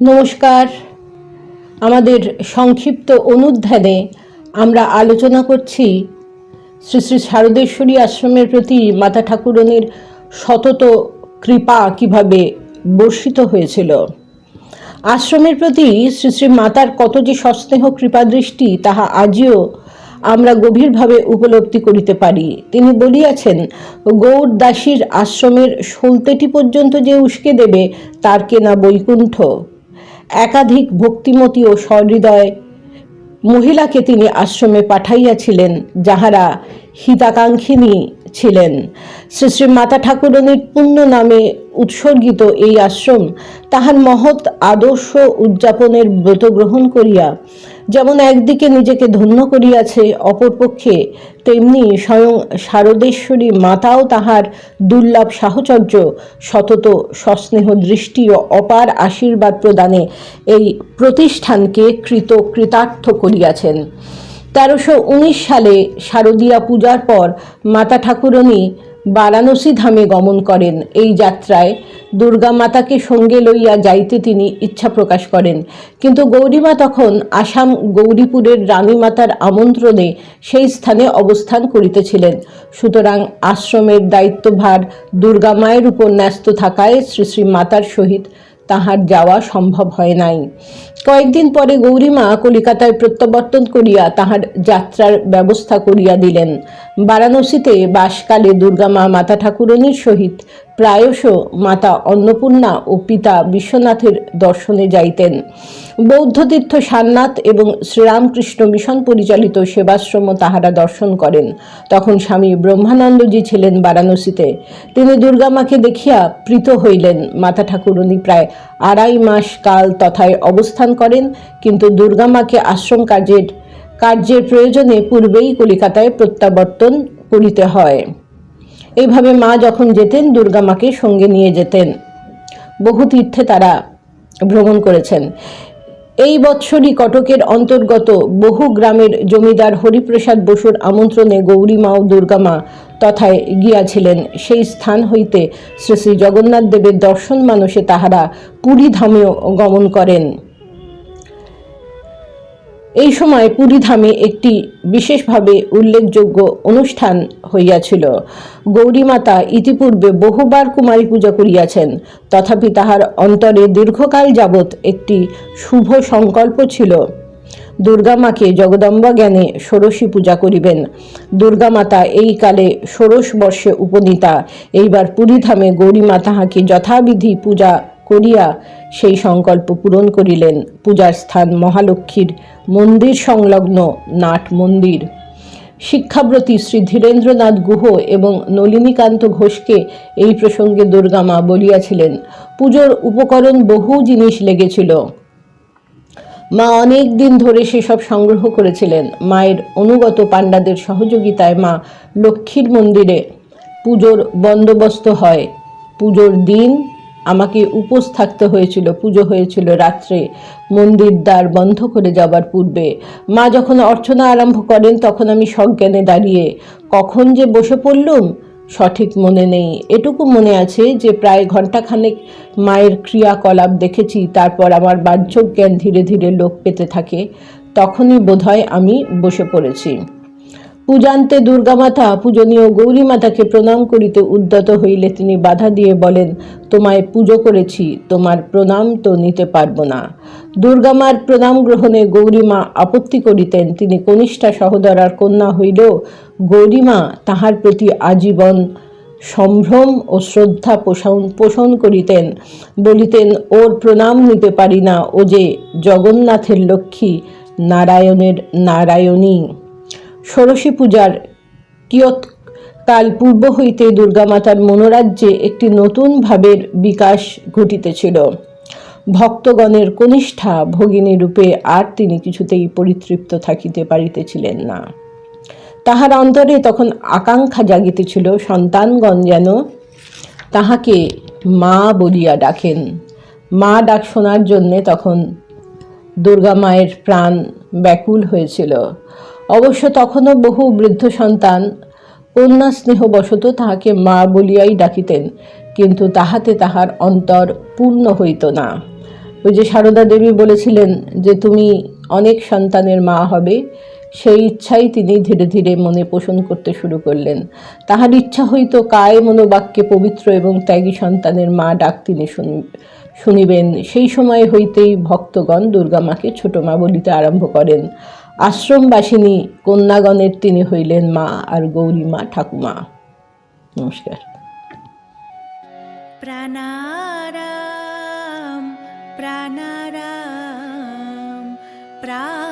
নমস্কার। আমাদের সংক্ষিপ্ত অনুধ্যানে আমরা আলোচনা করছি শ্রী শ্রী শারদেশ্বরী আশ্রমের প্রতি মাতা ঠাকুরনের সতত কৃপা কীভাবে বর্ষিত হয়েছিল। আশ্রমের প্রতি শ্রী শ্রী মাতার কত যে সস্নেহ কৃপা দৃষ্টি, তাহা আজিও আমরা গভীরভাবে উপলব্ধি করিতে পারি। তিনি বলিয়াছেন, গৌর দাসীর আশ্রমের সলতেটি পর্যন্ত যে উস্কে দেবে, তার কেনা বৈকুণ্ঠ। একাধিক ভক্তিমতী ও সহৃদয় মহিলাকে তিনি আশ্রমে পাঠাইয়াছিলেন, যাহারা হিতাকাঙ্ক্ষিনী ছিলেন। শ্রী শ্রী মাতা ঠাকুরণীর পুণ্য নামে উৎসর্গিত এই আশ্রম তাহার মহৎ আদর্শ উদযাপনের ব্রত গ্রহণ করিয়া যেমন একদিকে নিজেকে ধন্য করিয়াছে অপরপক্ষে, তেমনি স্বয়ং শারদেশ্বরী মাতাও তাহার দুর্লভ সাহচর্য, সতত সস্নেহ দৃষ্টি ও অপার আশীর্বাদ প্রদানে এই প্রতিষ্ঠানকে কৃত কৃতার্থ করিয়াছেন। তেরোশো সালে শারদীয়া পূজার পর মাতা ঠাকুরনী বারাণসী ধামে গমন করেন। এই যাত্রায় দুর্গা মাতাকে সঙ্গে লইয়া যাইতে তিনি ইচ্ছা প্রকাশ করেন। কিন্তু গৌরীমা তখন আসাম গৌরীপুরের রানী মাতার আমন্ত্রণে সেই স্থানে অবস্থান করিতেছিলেন। সুতরাং আশ্রমের দায়িত্বভার দুর্গা মায়ের উপর ন্যস্ত থাকায় শ্রী শ্রী মাতার সহিত তাহার যাওয়া সম্ভব হয় নাই। কয়েকদিন পরে গৌরীমা কলিকাতায় প্রত্যাবর্তন করিয়া তাহার যাত্রার ব্যবস্থা করিয়া দিলেন। বারাণসীতে বাসকালে দুর্গামা মাতা ঠাকুরণীর সহিত প্রায়শ মাতা অন্নপূর্ণা ও পিতা বিশ্বনাথের দর্শনে যাইতেন। বৌদ্ধতীর্থ সারনাথ এবং শ্রীরামকৃষ্ণ মিশন পরিচালিত সেবাশ্রম তাহারা দর্শন করেন। তখন স্বামী ব্রহ্মানন্দজি ছিলেন বারাণসীতে। তিনি দুর্গামাকে দেখিয়া প্রীত হইলেন। মাতা ঠাকুরণী প্রায় আড়াই মাস কাল তথায় অবস্থান করেন, কিন্তু দুর্গামাকে আশ্রম কাজের কার্যের প্রয়োজনে পূর্বেই কলিকাতায় প্রত্যাবর্তন করিতে হয়। এইভাবে মা যখন যেতেন, দুর্গা মাকে সঙ্গে নিয়ে যেতেন। বহু তীর্থে তারা ভ্রমণ করেছেন। এই বৎসরই কটকের অন্তর্গত বহু গ্রামের জমিদার হরিপ্রসাদ বসুর আমন্ত্রণে গৌরীমা ও দুর্গামা তথায় গিয়াছিলেন। সেই স্থান হইতে শ্রী শ্রী জগন্নাথ দেবের দর্শন মানসে তাহারা পুরী ধামেও গমন করেন। এই সময় পুরীধামে একটি বিশেষভাবে উল্লেখযোগ্য অনুষ্ঠান হইয়াছিল। গৌরীমাতা ইতিপূর্বে বহুবার কুমারী পূজা করিয়াছেন। তথাপি তাহার অন্তরে দীর্ঘকাল যাবৎ একটি শুভ সংকল্প ছিল। দুর্গামাকে জগদম্বা জ্ঞানে ষোড়শী পূজা করিবেন। দুর্গামাতা এই কালে ষোড়শ বর্ষে উপনীতা। এইবার পুরীধামে গৌরীমা তাহাকে যথাবিধি পূজা করিয়া সেই সংকল্প পূরণ করিলেন পূজার স্থান মহালক্ষ্মীর মন্দির সংলগ্ন নাট মন্দির। শিক্ষাব্রতী শ্রী ধীরেন্দ্রনাথ গুহ এবং নলিনীকান্ত ঘোষকে এই প্রসঙ্গে দুর্গামা বলিয়াছিলেন, পুজোর উপকরণ বহু জিনিস লেগেছিল। মা অনেক দিন ধরে সেসব সংগ্রহ করেছিলেন। মায়ের অনুগত পাণ্ডাদের সহযোগিতায় মা লক্ষ্মীর মন্দিরে পুজোর বন্দোবস্ত হয়। পুজোর দিন আমাকে উপোস থাকতে হয়েছিল, পুজো হয়েছিল রাত্রে। মন্দির দ্বার বন্ধ করে যাবার পূর্বে। মা যখন অর্চনা আরম্ভ করেন, তখন আমি সজ্ঞানে দাঁড়িয়ে, কখন যে বসে পড়লুম? সঠিক মনে নেই। এটুকু মনে আছে যে, প্রায় ঘন্টাখানেক মায়ের ক্রিয়াকলাপ দেখেছি, তারপর আমার বাহ্য জ্ঞান ধীরে ধীরে লোপ পেতে থাকে। তখনই বোধহয় আমি বসে পড়েছি। পূজান্তে দুর্গামাতা, পূজনীয় গৌরী মাতাকে প্রণাম করিতে উদ্যত হইলে তিনি বাধা দিয়ে বলেন, তোমায় পুজো করেছি, তোমার প্রণাম তো নিতে পারব না। দুর্গামার প্রণাম গ্রহণে গৌরীমা আপত্তি করিতেন, তিনি কনিষ্ঠা সহদরার কন্যা হইলেও গৌরীমা তাহার প্রতি আজীবন সম্ভ্রম ও শ্রদ্ধা পোষণ পোষণ করিতেন, বলিতেন, ওর প্রণাম নিতে পারি না, ও যে জগন্নাথের লক্ষ্মী, নারায়ণের নারায়ণী। ষোড়শী পূজার কিয়ৎ কাল পূর্ব হইতে দুর্গামাতার মনোরাজ্যে একটি নতুন ভাবের বিকাশ ঘটিতেছিল। ভক্তগণের কনিষ্ঠা ভগিনী রূপে আর তিনি কিছুতেই পরিতৃপ্ত থাকিতে পারিতেছিলেন না। তাহার অন্তরে তখন আকাঙ্ক্ষা জাগিতেছিল, সন্তানগণ যেন তাহাকে মা বলিয়া ডাকেন। মা ডাক শোনার জন্যে তখন দুর্গা মায়ের প্রাণ ব্যাকুল হয়েছিল। অবশ্য তখনও বহু বৃদ্ধ সন্তান কন্যা স্নেহবশত তাহাকে মা বলিয়াই ডাকিতেন, কিন্তু তাহাতে তাহার অন্তর পূর্ণ হইত না। ওই যে সারদা দেবী বলেছিলেন যে, তুমি অনেক সন্তানের মা হবে। সেই ইচ্ছাই তিনি ধীরে ধীরে মনে পোষণ করতে শুরু করলেন। তাহার ইচ্ছা হইতো কায় মনোবাক্যে পবিত্র এবং ত্যাগী সন্তানের মা ডাক তিনি শুনি- শুনিবেন। সেই সময় হইতেই ভক্তগণ দুর্গামাকে ছোট মা বলিতে আরম্ভ করেন। আশ্রমবাসিনী কন্যাগণের তিনি হইলেন মা আর গৌরী মা ঠাকুমা। নমস্কার। প্রাণারাম প্রাণারাম প্রা